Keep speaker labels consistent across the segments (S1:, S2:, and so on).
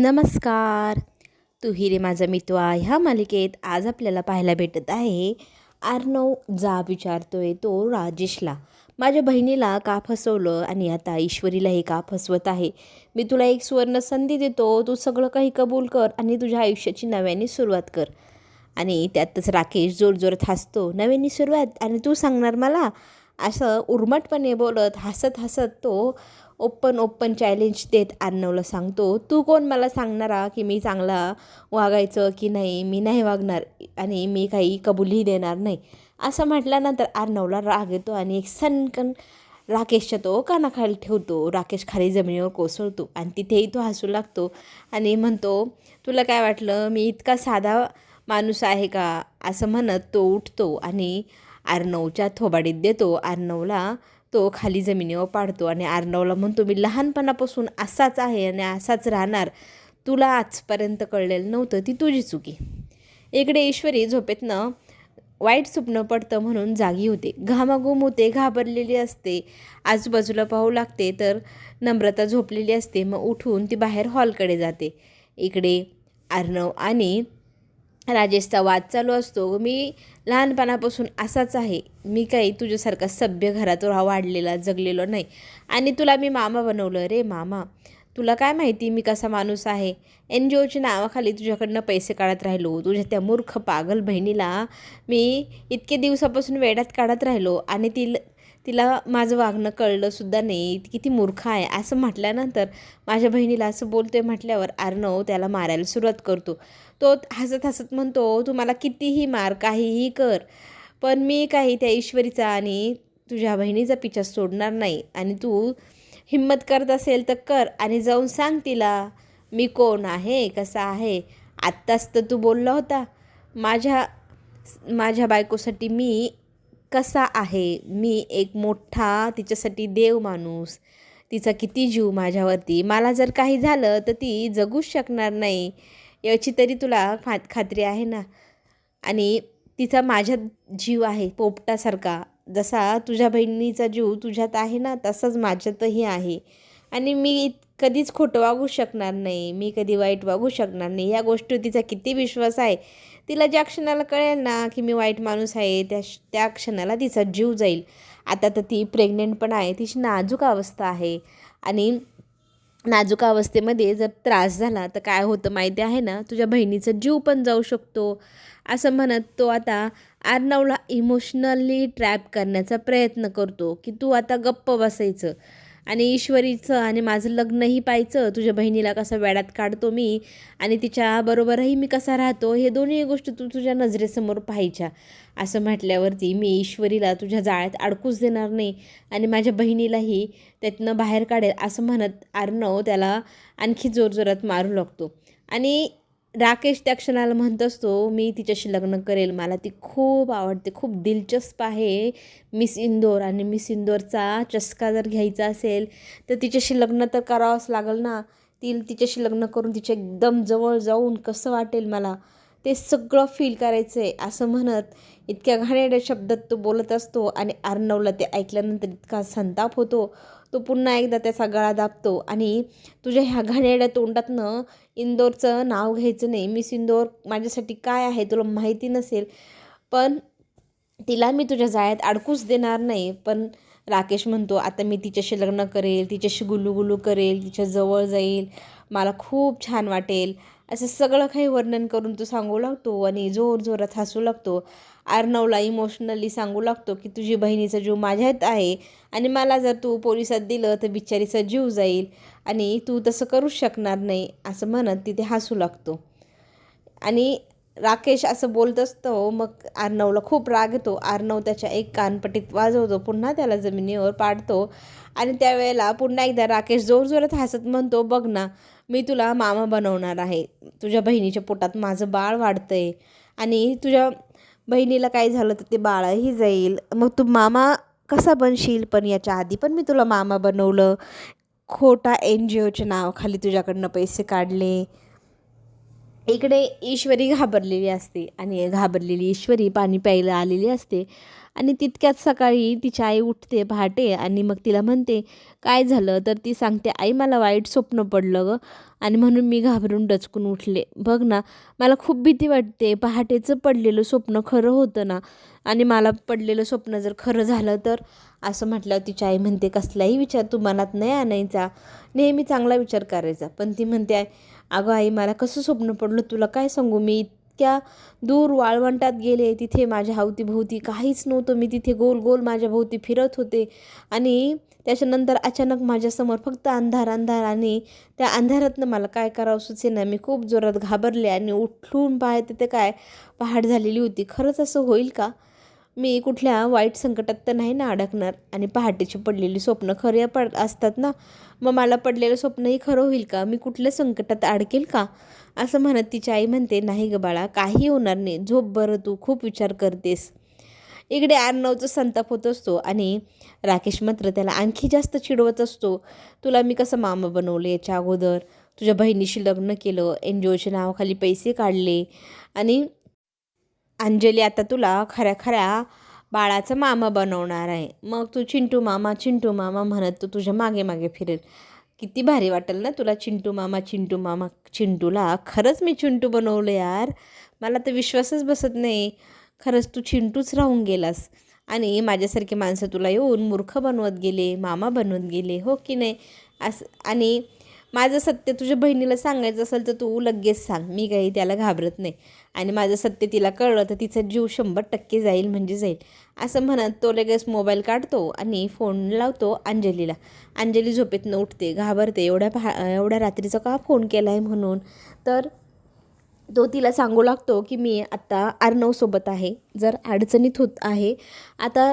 S1: नमस्कार. तू हिरे माझा आहे. ह्या मालिकेत आज आपल्याला पाहायला भेटत आहे आर्नव जा विचारतोय तो राजेशला. माझ्या बहिणीला का फसवलं आणि आता ईश्वरीलाही का फसवत आहे? मी तुला एक सुवर्ण संधी देतो. तू सगळं काही कबूल कर आणि तुझ्या आयुष्याची नव्याने सुरुवात कर. आणि त्यातच राकेश जोरजोरात हसतो. नव्याने सुरुवात आणि तू सांगणार मला? असं उर्मटपणे बोलत हसत हसत तो ओपन ओपन चॅलेंज देत अर्णवला सांगतो तू कोण मला सांगणारा की मी चांगला वागायचं की नाही? मी नाही वागणार आणि मी काही कबुली देणार नाही. असं म्हटल्यानंतर अर्णवला राग येतो आणि एक सनकन राकेशच्या तो कानाखाली ठेवतो. राकेश खाली जमिनीवर कोसळतो आणि तिथेही तो हसू लागतो आणि म्हणतो तुला काय वाटलं? मी इतका साधा माणूस आहे का? असं म्हणत तो उठतो आणि आर्नवच्या थोबाडीत देतो. आर्नवला तो खाली जमिनीवर पाडतो आणि आर्नवला म्हणतो मी लहानपणापासून असाच आहे आणि असाच राहणार. तुला आजपर्यंत कळलेलं नव्हतं ती तुझी चुकी. इकडे ईश्वरी झोपेतनं वाईट स्वप्न पडतं म्हणून जागी होते. घामाघूम होते घाबरलेली असते. आजूबाजूला पाहू लागते तर नम्रता झोपलेली असते. मग उठून ती बाहेर हॉलकडे जाते. इकडे अर्णव आणि राजेशचा वाद चालू असतो. मी लहानपणापासून असाच आहे. मी काही तुझ्यासारखा सभ्य घरात रा वाढलेला जगलेलो नाही. आणि तुला मी मामा बनवलं. रे मामा तुला काय माहिती मी कसा माणूस आहे? एन जी ओच्या नावाखाली तुझ्याकडनं पैसे काढत राहिलो. तुझ्या त्या मूर्ख पागल बहिणीला मी इतके दिवसापासून वेड्यात काढत राहिलो. आणि ती तिला माझं वागणं कळलं सुद्धा नाही. किती मूर्ख आहे. असं म्हटल्यानंतर माझ्या बहिणीला असं बोलतोय म्हटल्यावर अर्णव त्याला मारायला सुरुवात करतो. तो हसत हसत म्हणतो तू मला कितीही मार काहीही कर पण मी काही त्या ईश्वरीचा आणि तुझ्या बहिणीचा पिछा सोडणार नाही. आणि तू हिंमत करत असेल तर कर आणि जाऊन सांग तिला मी कोण आहे? कसा आहे? आत्ताच तर तू बोलला होता. माझ्या माझ्या बायकोसाठी मी कसा आहे? मी एक मोठा तिच्यासाठी देव माणूस. तिचा किती जीव माझ्यावरती. मला जर काही झालं तर ती जगूच शकणार नाही याची तरी तुला खा खात्री आहे ना? आणि तिचा माझ्यात जीव आहे पोपटासारखा. जसा तुझ्या बहिणीचा जीव तुझ्यात आहे ना तसाच माझ्यातही आहे. आणि मी कधीच खोटं वागू शकणार नाही. मी कधी वाईट वागू शकणार नाही. या गोष्टी तिचा किती विश्वास आहे? तिला ज्या क्षणाला कळेल ना की मी वाईट माणूस आहे त्या त्या क्षणाला तिचा जीव जाईल. आता तर ती प्रेग्नेंट पण आहे. तिची नाजूक अवस्था आहे. आणि नाजूक अवस्थेमध्ये जर त्रास झाला तर काय होतं माहिती आहे ना? तुझ्या बहिणीचा जीव पण जाऊ शकतो. असं म्हणत तो आता आर्नवला इमोशनली ट्रॅप करण्याचा प्रयत्न करतो की तू आता गप्प बसायचं. आणि ईश्वरीचं आणि माझं लग्नही पाहायचं तुझ्या बहिणीला कसं वेड्यात काढतो मी आणि तिच्याबरोबरही मी कसा राहतो हे दोन्ही गोष्टी तू तुझ्या नजरेसमोर पाहायच्या. असं म्हटल्यावरती मी ईश्वरीला तुझ्या जाळ्यात अडकूच देणार नाही आणि माझ्या बहिणीलाही त्यातनं बाहेर काढेल असं म्हणत अर्णव त्याला आणखी जोरजोरात मारू लागतो. आणि राकेश त्या क्षणाला म्हणत असतो मी तिच्याशी लग्न करेल. मला ती खूप आवडते. खूप दिलचस्प आहे. मिस इंदोर आणि मिस इंदोरचा चस्का जर घ्यायचा असेल तर तिच्याशी लग्न तर करावंच लागेल ना. ती तिच्याशी लग्न करून तिच्या एकदम जवळ जाऊन कसं वाटेल मला? ते सगळं फील करायचं आहे असं म्हणत इतक्या घाणेरड्या शब्दात तो बोलत असतो आणि अर्णवला ते ऐकल्यानंतर इतका संताप होतो. तो पुन्हा एकदा त्याचा गळा दाबतो आणि तुझ्या ह्या घाणेरड्या तोंडातनं इंदोरचं नाव घ्यायचं नाही. मिस इंदोर माझ्यासाठी काय आहे तुला माहिती नसेल पण तिला मी तुझ्या जाळ्यात अडकूच देणार नाही. पण राकेश म्हणतो आता मी तिच्याशी लग्न करेल तिच्याशी गुलूगुलू करेल तिच्या जवळ जाईल. मला खूप छान वाटेल. असं सगळं काही वर्णन करून तो सांगू लागतो आणि जोर जोरात हसू लागतो. अर्णवला इमोशनली सांगू लागतो की तुझी बहिणीचा जीव माझ्यात आहे आणि मला जर तू पोलिसात दिलं तर बिचारीचा जीव जाईल आणि तू तसं करूच शकणार नाही असं म्हणत तिथे हसू लागतो. आणि राकेश असं बोलत असतो मग अर्णवला खूप राग येतो. अर्णव त्याच्या एक कानपटीत वाजवतो पुन्हा त्याला जमिनीवर पाडतो आणि त्यावेळेला पुन्हा एकदा राकेश जोरजोरात हसत म्हणतो बघ ना मी तुला मामा बनवणार आहे. तुझ्या बहिणीच्या पोटात माझं बाळ वाढतं आहे आणि तुझ्या बहिणीला काय झालं तर ते बाळही जाईल. मग तू मामा कसा बनशील? पण याच्या आधी पण मी तुला मामा बनवलं. खोटा एन जी ओच्या नावाखाली तुझ्याकडनं पैसे काढले. इकडे ईश्वरी घाबरलेली असते आणि घाबरलेली ईश्वरी पाणी प्यायला आलेली असते. आणि तितक्यात सकाळी तिची आई उठते पहाटे आणि मग तिला म्हणते काय झालं? तर ती सांगते आई मला वाईट स्वप्न पडलं गं आणि म्हणून मी घाबरून डचकून उठले. बघ ना मला खूप भीती वाटते. पहाटेचं पडलेलं स्वप्न खरं होतं ना आणि मला पडलेलं स्वप्न जर खरं झालं तर? असं म्हटल्यावर तिची आई म्हणते कसलाही विचार तू मनात नाही आणायचा. नेहमी चांगला विचार करायचा. पण ती म्हणते अगं आई मला कसं स्वप्न पडलं? तुला काय सांगू? मी इतक्या दूर वाळवंटात गेले तिथे माझ्या अवतीभोवती काहीच नव्हतं. मी तिथे गोल गोल माझ्या भोवती फिरत होते आणि त्याच्यानंतर अचानक माझ्यासमोर फक्त अंधार अंधार आणि त्या अंधारातनं मला काय करावं सुचेना. मी खूप जोरात घाबरले आणि उठून पाहते ते काय पहाट झालेली होती. खरंच असं होईल का? मी कुठल्या वाईट संकटात तर नाही ना अडकणार. आणि पहाटेची पडलेली स्वप्न खरे पड असतात ना. मग मला पडलेलं स्वप्नही खरं होईल का? मी कुठल्या संकटात अडकेल का? असं म्हणत तिची आई म्हणते नाही ग बाळा काही होणार नाही. झोप बरं तू. खूप विचार करतेस. इकडे आर्नवचा संताप होत असतो आणि राकेश मात्र त्याला आणखी जास्त चिडवत असतो. तुला मी कसं मामा बनवले याच्या अगोदर? तुझ्या बहिणीशी लग्न केलं एन जी ओच्या नावाखाली पैसे काढले आणि अंजली आता तुला खऱ्या खऱ्या बाळाचा मामा बनवणार आहे. मग तू चिंटू मामा चिंटू मामा म्हणत तू तुझ्या मागे मागे फिरेल. किती भारी वाटेल ना तुला चिंटू मामा चिंटू मामा चिंटूला. खरंच मी चिंटू बनवलं यार. मला तर विश्वासच बसत नाही. खरंच तू चिंटूच राहून गेलास. आणि माझ्यासारखी माणसं तुला येऊन मूर्ख बनवत गेले मामा बनवत गेले हो की नाही? असं आणि माझं सत्य तुझ्या बहिणीला सांगायचं असेल तर तू लगेच सांग. मी काही त्याला घाबरत नाही. आणि माझं सत्य तिला कळलं तर तिचा जीव शंभर टक्के जाईल म्हणजे जाईल. असं म्हणत तो लगेच मोबाईल काढतो आणि फोन लावतो अंजलीला. अंजली झोपेतनं उठते घाबरते. एवढ्या पहा एवढ्या रात्रीचा का फोन केला आहे म्हणून? तर तो तिला सांगू लागतो की मी आत्ता आर्नवसोबत आहे. जर अडचणीत होत आहे. आता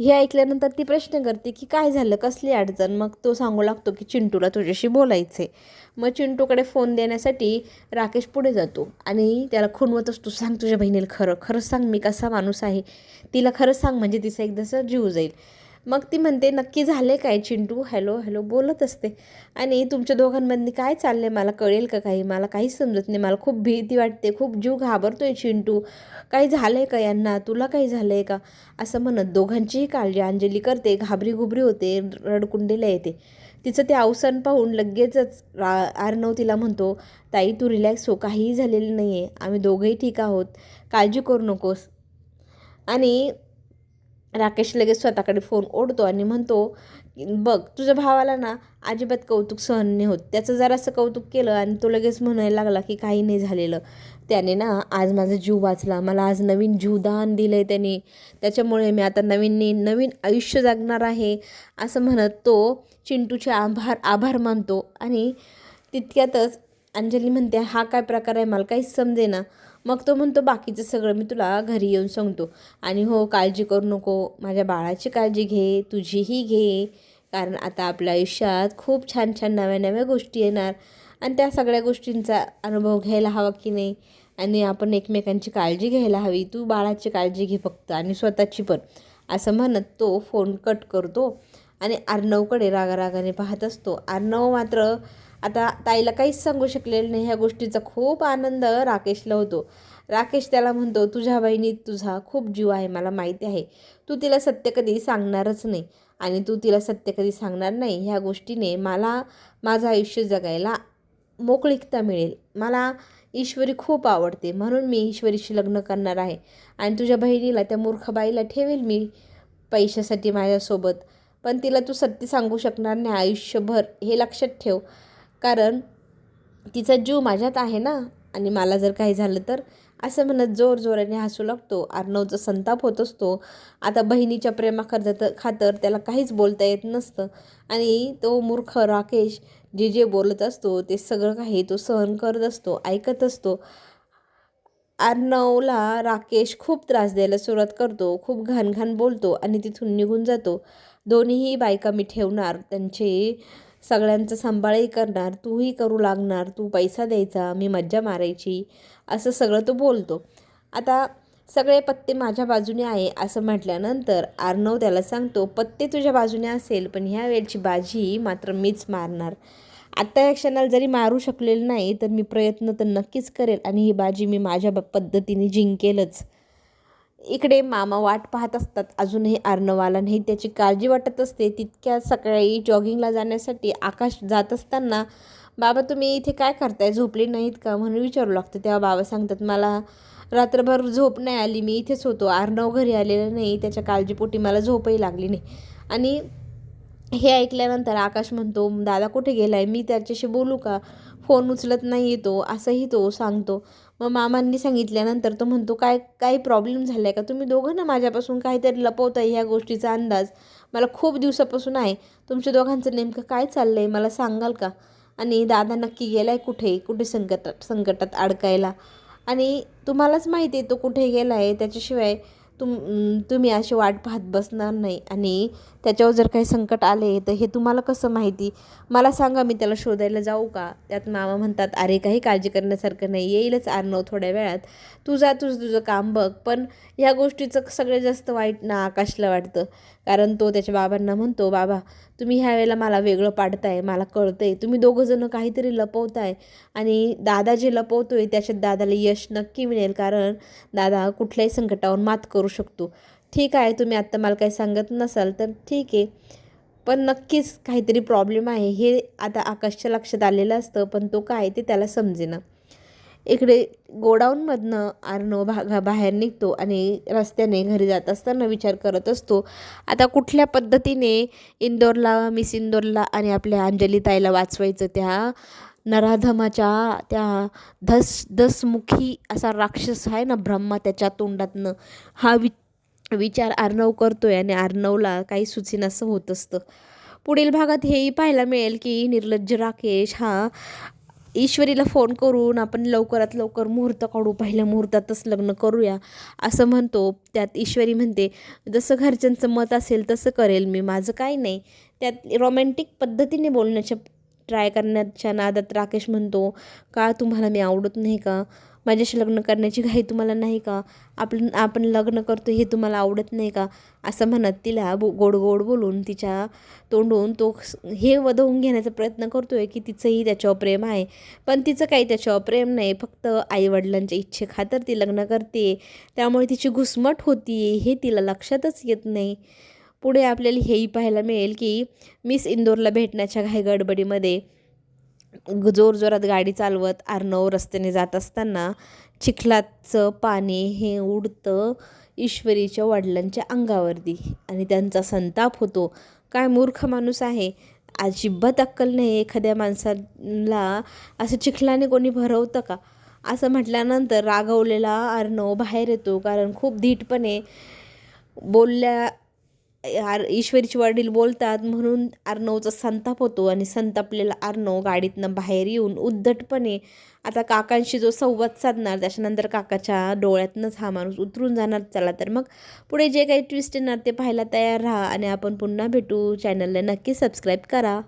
S1: हे ऐकल्यानंतर ती प्रश्न करते की काय झालं? कसली अडचण? मग तो सांगू लागतो की चिंटूला तुझ्याशी बोलायचं आहे मग चिंटूकडे फोन देण्यासाठी राकेश पुढे जातो आणि त्याला खुणवत असतो सांग तुझ्या बहिणीला खरं खरंच सांग मी कसा माणूस आहे? तिला खरंच सांग म्हणजे तिचा एकदाचं जीव जाईल. मग ती म्हणते नक्की झाले काय चिंटू? हॅलो हॅलो बोलत असते. आणि तुमच्या दोघांमधनी काय चाललं आहे मला कळेल का काही? मला काहीच समजत नाही. मला खूप भीती वाटते. खूप जीव घाबरतो आहे चिंटू. काही झालं आहे का यांना? तुला काही झालं आहे का? असं म्हणत दोघांचीही काळजी अंजली करते. घाबरी घुबरी होते. रडकुंडीला येते. तिचं ते अवसान पाहून लगेचच रा आर्नव तिला म्हणतो ताई तू रिलॅक्स हो. काहीही झालेलं नाही आहे आम्ही दोघंही ठीक आहोत. काळजी करू नकोस. आणि राकेश लगेच स्वतःकडे फोन ओढतो आणि म्हणतो बघ तुझ्या भावाला ना अजिबात कौतुक सहन नाही होत. त्याचं जरासं कौतुक केलं आणि तो लगेच म्हणायला लागला की काही नाही झालेलं. त्याने ना आज माझा जीव वाचला. मला आज नवीन जीवदान दिलं आहे त्याने. त्याच्यामुळे मी आता नवीन नवीन आयुष्य जगणार आहे असं म्हणत तो चिंटूचे आभार आभार मानतो. आणि तितक्यातच अंजली म्हणते हा काय प्रकार आहे? मला काहीच समजे ना मग तो म्हणतो बाकीचं सगळं मी तुला घरी येऊन सांगतो. आणि हो काळजी करू नको. माझ्या बाळाची काळजी घे. तुझीही घे. कारण आता आपल्या आयुष्यात खूप छान छान नव्या नव्या गोष्टी येणार. आणि त्या सगळ्या गोष्टींचा अनुभव घ्यायला हवा की नाही? आणि आपण एकमेकांची काळजी घ्यायला हवी. तू बाळाची काळजी घे फक्त आणि स्वतःची पण. असं म्हणत तो फोन कट करतो. आणि अर्णवकडे रागारागाने पाहत असतो. अर्णव मात्र आता ताईला काहीच सांगू शकलेलं नाही. ह्या गोष्टीचा खूप आनंद राकेशला होतो. राकेश त्याला म्हणतो तुझ्या बहिणीत तुझा खूप जीव आहे मला माहिती आहे. तू तिला सत्य कधी सांगणारच नाही आणि तू तिला सत्य कधी सांगणार नाही. ह्या गोष्टीने मला माझं आयुष्य जगायला मोकळीकता मिळेल. मला ईश्वरी खूप आवडते. म्हणून मी ईश्वरीशी लग्न करणार आहे. आणि तुझ्या बहिणीला त्या मूर्खबाईला ठेवेल मी पैशासाठी माझ्यासोबत. पण तिला तू सत्य सांगू शकणार नाही. आयुष्यभर हे लक्षात ठेव. कारण तिचा जीव माझ्यात आहे ना. आणि मला जर काही झालं तर असं म्हणत जोर जोराने हसू लागतो. अर्णवचा संताप होत असतो. आता बहिणीच्या प्रेमा तर खातर त्याला काहीच बोलता येत नसतं. आणि तो मूर्ख राकेश जे जे बोलत असतो ते सगळं काही तो सहन करत असतो ऐकत असतो. अर्णवला राकेश खूप त्रास द्यायला सुरुवात करतो. खूप घाण घाण बोलतो आणि तिथून निघून जातो. दोन्हीही बायका मी ठेवणार. त्यांचे सगळ्यांचं सांभाळही करणार तूही करू लागणार तू पैसा द्यायचा मी मज्जा मारायची असं सगळं तो बोलतो. आता सगळे पत्ते माझ्या बाजूने आहे असं म्हटल्यानंतर आर्नव त्याला सांगतो पत्ते तुझ्या बाजूने असेल पण ह्या वेळची बाजी मात्र मीच मारणार. आत्ता या क्षणाला जरी मारू शकलेलं नाही तर मी प्रयत्न तर नक्कीच करेल आणि ही बाजी मी माझ्या पद्धतीने जिंकेलच. इकडे मामा वाट पाहत असतात. अजूनही अर्णवाला नाही. त्याची काळजी वाटत असते. तितक्या सकाळी जॉगिंगला जाण्यासाठी आकाश जात असताना बाबा तुम्ही इथे काय करताय? झोपले नाहीत का? म्हणून विचारू लागतं. तेव्हा बाबा सांगतात मला रात्रभर झोप नाही आली. मी इथेच होतो. आर्णव घरी आलेलं नाही. त्याच्या काळजीपोटी मला झोपही लागली नाही. आणि हे ऐकल्यानंतर आकाश म्हणतो दादा कुठे गेलाय? मी त्याच्याशी बोलू का? फोन उचलत नाही येतो असंही तो सांगतो. मग मामांनी सांगितल्यानंतर तो म्हणतो काय काही प्रॉब्लेम झाला आहे का? तुम्ही दोघं ना माझ्यापासून काहीतरी लपवताय ह्या गोष्टीचा अंदाज. मला खूप दिवसापासून आहे. तुमच्या दोघांचं नेमकं काय चाललं आहे मला सांगाल का? आणि दादा नक्की गेला आहे कुठे? कुठे संकटात संकटात अडकायला? आणि तुम्हालाच माहिती आहे तो कुठे गेला आहे त्याच्याशिवाय तुम तुम्ही अशी वाट पाहत बसणार नाही. आणि त्याच्यावर जर काही संकट आले तर हे तुम्हाला कसं माहिती? मला सांगा मी त्याला शोधायला जाऊ का? त्यात मामा म्हणतात अरे काही काळजी करण्यासारखं नाही. येईलच आर्नव थोड्या वेळात. तू जा तुझं तुझं काम बघ. पण ह्या गोष्टीचं सगळ्यात जास्त वाईट ना आकाशला वाटतं. कारण तो त्याच्या बाबांना म्हणतो बाबा तुम्ही ह्या वेळेला मला वेगळं पाडताय मला कळतंय. तुम्ही दोघंजणं काहीतरी लपवताय आणि दादा जे लपवतोय त्याच्यात दादाला यश नक्की मिळेल कारण दादा कुठल्याही संकटावर मात करू शकतो. ठीक आहे तुम्ही आत्ता मला काही सांगत नसाल तर ठीक आहे. पण नक्कीच काहीतरी प्रॉब्लेम आहे. हे आता आकाशच्या लक्षात आलेलं असतं पण तो काय ते त्याला समजेना. इकडे गोडाऊनमधनं आर्नव भागा बाहेर निघतो आणि रस्त्याने घरी जात असताना विचार करत असतो आता कुठल्या पद्धतीने इंदोरला मिस इंदोरला आणि आपल्या अंजली ताईला वाचवायचं त्या नराधमाच्या त्या धस धसमुखी असा राक्षस आहे ना ब्रह्मा त्याच्या तोंडातनं? हा वि विचार अर्णव करतोय आणि आर्णवला काही सुचेनासं होत असतं. पुढील भागात हेही पाहायला मिळेल की निर्लज्ज राकेश हा ईश्वरीला फोन करून आपण लवकरात लवकर मुहूर्त काढू पहिल्या मुहूर्तातच लग्न करूया असं म्हणतो. त्यात ईश्वरी म्हणते जसं घरच्यांचं मत असेल तसं करेल मी माझं काही नाही. त्यात रोमॅन्टिक पद्धतीने बोलण्याच्या ट्राय करण्याच्या नादात राकेश म्हणतो का तुम्हाला मी आवडत नाही का? माझ्याशी लग्न करण्याची घाई तुम्हाला नाही का? आपण आपण लग्न करतो हे तुम्हाला आवडत नाही का? असं म्हणत तिला बो गोड गोड बोलून तिच्या तोंडून तो हे वधवून घेण्याचा प्रयत्न करतो आहे की तिचंही त्याच्यावर प्रेम आहे. पण तिचं काही त्याच्यावर प्रेम नाही फक्त आईवडिलांच्या इच्छेखातर ती लग्न करते. त्यामुळे तिची घुसमट होती हे तिला लक्षातच येत नाही. पुढे आपल्याला हेही पाहायला मिळेल की मिस इंदोरला भेटण्याच्या घाई गडबडीमध्ये जोरजोरात गाडी चालवत आर्नव रस्त्याने जात असताना चिखलाचं पाणी हे उडतं ईश्वरीच्या वडिलांच्या अंगावरती आणि त्यांचा संताप होतो. काय मूर्ख माणूस आहे? अजिबात अक्कल नाही एखाद्या माणसाला असं चिखलाने कोणी भरवतं का? असं म्हटल्यानंतर रागवलेला अर्णव बाहेर येतो कारण खूप धीटपणे बोलल्या आर ईश्वरीचे वडील बोलतात म्हणून अर्णवचा संताप होतो आणि संतापलेला अर्णव गाडीतनं बाहेर येऊन उद्धटपणे आता काकांशी जो संवाद साधणार त्याच्यानंतर काकाच्या डोळ्यातनंच हा माणूस उतरून जाणार. चला तर मग पुढे जे काही ट्विस्ट येणार ते पाहायला तयार राहा आणि आपण पुन्हा भेटू. चॅनलला नक्की सबस्क्राईब करा.